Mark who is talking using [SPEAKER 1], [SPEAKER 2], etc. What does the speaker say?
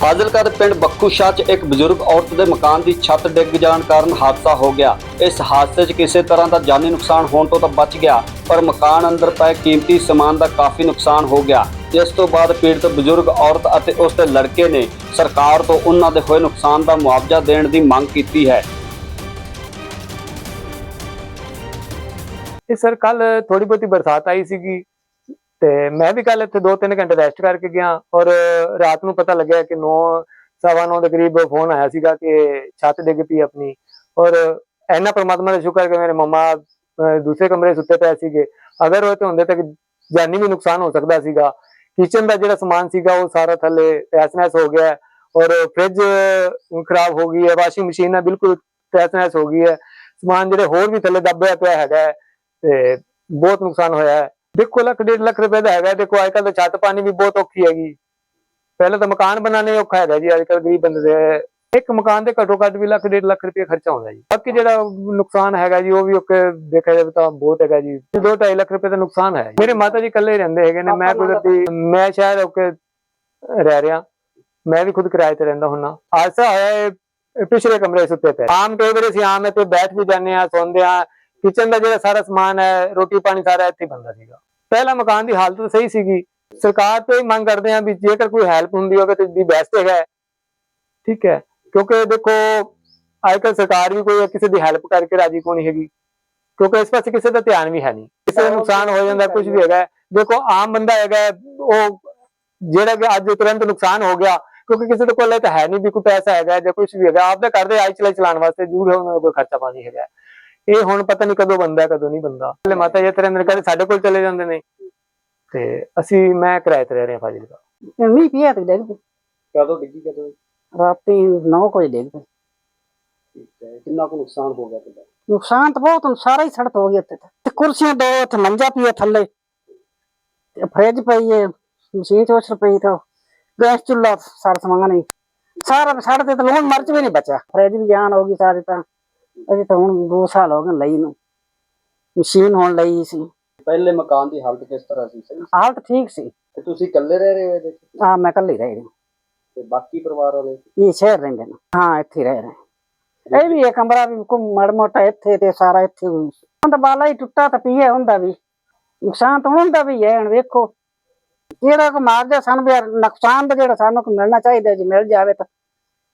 [SPEAKER 1] ਫਾਜ਼ਿਲਕਾ ਦੇ ਪਿੰਡ ਬੱਕੂ ਸ਼ਾਹ 'ਚ ਇੱਕ ਬਜ਼ੁਰਗ ਔਰਤ ਦੇ ਮਕਾਨ ਦੀ ਛੱਤ ਡਿੱਗ ਜਾਣ ਕਾਰਨ ਹਾਦਸਾ ਹੋ ਗਿਆ। ਇਸ ਹਾਦਸੇ 'ਚ ਕਿਸੇ ਤਰ੍ਹਾਂ ਦਾ ਜਾਨੀ ਨੁਕਸਾਨ ਹੋਣ ਤੋਂ ਤਾਂ ਬਚ ਗਿਆ, ਪਰ ਮਕਾਨ ਅੰਦਰ ਪਏ ਕੀਮਤੀ ਸਮਾਨ ਦਾ ਕਾਫੀ ਨੁਕਸਾਨ ਹੋ ਗਿਆ। ਜਿਸ ਤੋਂ ਬਾਅਦ ਪੀੜਤ ਬਜ਼ੁਰਗ ਔਰਤ ਅਤੇ ਉਸ ਦੇ ਲੜਕੇ ਨੇ ਸਰਕਾਰ ਤੋਂ ਉਹਨਾਂ ਦੇ ਹੋਏ ਨੁਕਸਾਨ ਦਾ ਮੁਆਵਜ਼ਾ ਦੇਣ ਦੀ ਮੰਗ ਕੀਤੀ ਹੈ।
[SPEAKER 2] ਇਹ ਸਰ ਕੱਲ ਥੋੜੀ ਬਹੁਤੀ ਬਰਸਾਤ ਆਈ ਸੀਗੀ। ਤੇ ਮੈਂ ਵੀ ਕੱਲ ਇੱਥੇ 2-3 ਘੰਟੇ ਰੈਸਟ ਕਰਕੇ ਗਿਆ ਔਰ ਰਾਤ ਨੂੰ ਪਤਾ ਲੱਗਿਆ ਕਿ 9 ਸਵਾ ਨੌ ਦੇ ਕਰੀਬ ਫੋਨ ਆਇਆ ਸੀਗਾ ਕਿ ਛੱਤ ਡਿੱਗ ਪਈ ਆਪਣੀ। ਔਰ ਇੰਨਾ ਪ੍ਰਮਾਤਮਾ ਦਾ ਸ਼ੁਕਰ ਕਿ ਮੇਰੇ ਮਮਾ ਦੂਸਰੇ ਕਮਰੇ ਸੁੱਤੇ ਪਏ ਸੀਗੇ। ਅਗਰ ਉਹ ਤੇ ਹੁੰਦੇ ਤਾਂ ਜਾਨੀ ਵੀ ਨੁਕਸਾਨ ਹੋ ਸਕਦਾ ਸੀਗਾ। ਕਿਚਨ ਦਾ ਜਿਹੜਾ ਸਮਾਨ ਸੀਗਾ ਉਹ ਸਾਰਾ ਥੱਲੇ ਤੈਸ-ਨੈਸ ਹੋ ਗਿਆ ਔਰ ਫ੍ਰਿਜ ਖਰਾਬ ਹੋ ਗਈ ਹੈ। ਵਾਸ਼ਿੰਗ ਮਸ਼ੀਨ ਹੈ, ਬਿਲਕੁਲ ਤੈਸ-ਨੈਸ ਹੋ ਗਈ ਹੈ। ਸਮਾਨ ਜਿਹੜੇ ਹੋਰ ਵੀ ਥੱਲੇ ਦੱਬਿਆ ਪਿਆ ਹੈਗਾ ਹੈ, ਤੇ ਬਹੁਤ ਨੁਕਸਾਨ ਹੋਇਆ ਹੈ। ਦੇਖੋ ਲੱਖ, ਡੇਢ ਲੱਖ ਰੁਪਏ ਦਾ ਹੈਗਾ, ਦੇਖੋ ਅੱਜ ਕੱਲ ਤਾਂ ਛੱਤ ਪਾਣੀ ਵੀ ਬਹੁਤ ਔਖੀ ਹੈਗੀ। ਪਹਿਲਾਂ ਤਾਂ ਮਕਾਨ ਬਣਾਉਣੇ ਔਖਾ ਹੈਗਾ ਜੀ ਅੱਜ ਕੱਲ ਗਰੀਬ ਬੰਦੇ ਦੇ। ਇੱਕ ਮਕਾਨ ਦੇ ਘੱਟੋ ਘੱਟ ਵੀ ਲੱਖ, ਡੇਢ ਲੱਖ ਰੁਪਏ ਖਰਚਾ ਹੁੰਦਾ ਜੀ। ਬਾਕੀ ਜਿਹੜਾ ਨੁਕਸਾਨ ਹੈਗਾ ਜੀ, ਉਹ ਵੀ ਓਕੇ ਦੇਖਿਆ ਜਾਵੇ ਤਾਂ ਬਹੁਤ ਹੈਗਾ ਜੀ। 2.5 ਲੱਖ ਰੁਪਏ ਦਾ ਨੁਕਸਾਨ ਹੈ। ਮੇਰੇ ਮਾਤਾ ਜੀ ਇਕੱਲੇ ਰਹਿੰਦੇ ਹੈਗੇ ਨੇ, ਮੈਂ ਕੁਦਰਤੀ ਮੈਂ ਸ਼ਾਇਦ ਓਕੇ ਰਹਿ ਰਿਹਾ। ਮੈਂ ਵੀ ਖੁਦ ਕਿਰਾਏ ਤੇ ਰਹਿੰਦਾ ਹੁੰਨਾ ਹਾਦਸਾ ਹੋਇਆ ਪਿਛਲੇ ਕਮਰੇ ਸੁੱਤੇ ਪਏ। ਆਮ ਕਈ ਵਾਰੀ ਅਸੀਂ ਆਮ ਇੱਥੇ ਬੈਠ ਵੀ ਜਾਂਦੇ ਆ ਸੌਂਦੇ ਆ ਕਿਚਨ ਦਾ ਜਿਹੜਾ ਸਾਰਾ ਸਮਾਨ ਹੈ, ਰੋਟੀ ਪਾਣੀ ਸਾਰਾ ਇੱਥੇ ਹੀ ਬਣਦਾ ਸੀਗਾ। ਪਹਿਲਾ ਮਕਾਨ ਦੀ ਹਾਲਤ ਸਹੀ ਸੀਗੀ। ਸਰਕਾਰ ਤੋਂ ਹੀ ਮੰਗ ਕਰਦੇ ਆ ਵੀ ਜੇਕਰ ਕੋਈ ਹੈਲਪ ਹੁੰਦੀ ਹੋਵੇ ਤਾਂ ਦੀ ਬੈਸਟ ਹੈਗਾ ਠੀਕ ਹੈ, ਕਿਉਂਕਿ ਦੇਖੋ ਅੱਜ ਸਰਕਾਰ ਵੀ ਕੋਈ ਕਿਸੇ ਦੀ ਹੈਲਪ ਕਰਕੇ ਰਾਜੀ ਕੋਈ ਨਹੀਂ ਹੈਗੀ? ਕਿਉਂਕਿ ਇਸ ਪਾਸੇ ਕਿਸੇ ਦਾ ਧਿਆਨ ਵੀ ਹੈ ਨਹੀਂ। ਕਿਸੇ ਦਾ ਨੁਕਸਾਨ ਹੋ ਜਾਂਦਾ ਕੁਝ ਵੀ ਹੈਗਾ ਦੇਖੋ, ਆਮ ਬੰਦਾ ਹੈਗਾ ਉਹ ਜਿਹੜਾ ਕਿ ਅੱਜ ਤੁਰੰਤ ਨੁਕਸਾਨ ਹੋ ਗਿਆ, ਕਿਉਂਕਿ ਕਿਸੇ ਦੇ ਕੋਲ ਤਾਂ ਹੈ ਨਹੀਂ ਵੀ ਕੋਈ ਪੈਸਾ ਹੈਗਾ ਜਾਂ ਕੁਝ ਵੀ ਹੈਗਾ, ਆਪਦੇ ਘਰ ਦੇ ਆਈ ਚਲਾਈ ਚਲਾਉਣ ਵਾਸਤੇ ਜ਼ਰੂਰ ਉਹਨਾਂ ਦਾ ਕੋਈ ਖਰਚਾ ਪਾਣੀ ਹੈਗਾ ਇਹ ਹੁਣ ਪਤਾ ਨਹੀਂ ਕਦੋਂ ਬੰਦਾ ਕਦੋਂ ਨਹੀਂ ਬੰਦਾ ਪਹਿਲੇ ਮਾਤਾ ਜੀ ਤੇਰੇ ਅੰਦਰ ਕਹਿੰਦੇ ਸਾਡੇ ਕੋਲ ਚਲੇ ਜਾਂਦੇ ਨੇ? ਤੇ ਅਸੀਂ ਮੈਂ ਕਿਰਾਏ ਤੇ ਰਹਿ ਰਿਹਾ ਫਾਜ਼ਿਲਕਾ।
[SPEAKER 3] ਮੀਂਹ ਪਿਆ ਤੇ ਡਿੱਗ ਪਈ?
[SPEAKER 1] ਕਦੋਂ ਡਿੱਗੀ ਕਦੋਂ?
[SPEAKER 3] ਰਾਤੀ 9 ਵਜੇ ਡਿੱਗ ਪਈ।
[SPEAKER 1] ਠੀਕ ਹੈ ਕਿੰਨਾ ਕੁ ਨੁਕਸਾਨ ਹੋ ਗਿਆ ਤੁਹਾਡਾ?
[SPEAKER 3] ਨੁਕਸਾਨ ਤਾਂ ਬਹੁਤ ਸਾਰਾ ਹੀ ਸੜਕ ਹੋ ਗਿਆ ਉੱਤੇ ਤਾਂ। ਤੇ ਕੁਰਸੀਆਂ ਦੋ ਉੱਥੇ ਮੰਜਾ ਪਿਆ ਥੱਲੇ। ਤੇ ਫ੍ਰਿਜ ਪਈ ਹੈ ਮਸ਼ੀਨ ਚੋਚ ਪਈ ਤਾਂ ਗੈਸ ਚੁੱਲਾ ਸਾਰਾ ਸਮਾਨ ਹੀ। ਸਾਰਾ ਸਾਡੇ ਤੇ ਤਾਂ ਲੂਣ ਮਰਚ ਵੀ ਨਹੀਂ ਬਚਿਆ। ਫ੍ਰਿਜ ਵੀ ਜਾਨ ਹੋ ਗਈ ਸਾਰੇ ਤਾਂ। ਅਜੇ ਤਾਂ ਹੁਣ 2 ਸਾਲ ਹੋ ਗਏ ਲਈ ਨੂੰ। ਮਸ਼ੀਨ ਹੁਣ ਲਈ ਸੀ।
[SPEAKER 1] ਪਹਿਲੇ ਮਕਾਨ ਦੀ ਹਾਲਤ ਕਿਸ ਤਰ੍ਹਾਂ ਸੀ? ਸਹੀ
[SPEAKER 3] ਹਾਲਤ ਠੀਕ ਸੀ।
[SPEAKER 1] ਤੇ ਤੁਸੀਂ ਇਕੱਲੇ ਰਹਿ ਰਹੇ ਹੋ ਇਹਦੇ 'ਚ
[SPEAKER 3] ਆ ਮੈਂ ਕੱਲੀ ਰਹਿ ਰਹੀ
[SPEAKER 1] ਤੇ ਬਾਕੀ ਪਰਿਵਾਰ ਵਾਲੇ?
[SPEAKER 3] ਇਹ ਸ਼ਹਿਰ ਰਹਿੰਦੇ ਨੇ। ਹਾਂ ਇੱਥੇ ਹੀ ਰਹਿ ਰਹੇ ਇਹ ਵੀ ਇਹ ਕਮਰਾ ਵੀ ਕੋ ਮੜ ਮੋਟਾ ਇੱਥੇ ਤੇ ਸਾਰਾ ਇੱਥੇ ਹੀ। ਹੁਣ ਤਾਂ ਬਾਲਾ ਹੀ ਟੁੱਟਾ ਤਾਂ ਪੀਏ ਹੁੰਦਾ ਵੀ। ਨੁਕਸਾਨ ਤਾਂ ਹੁੰਦਾ ਵੀ ਹੈ ਹੁਣ ਵੇਖੋ। ਜਿਹੜਾ ਕੋ ਮਾਰ ਜਾ ਸਾਨੂੰ ਵੀ ਯਾਰ ਨੁਕਸਾਨ ਦਾ ਜਿਹੜਾ ਸਾਨੂੰ ਕੋ ਮਿਲਣਾ ਚਾਹੀਦਾ ਜੇ ਮਿਲ ਜਾਵੇ ਤਾਂ।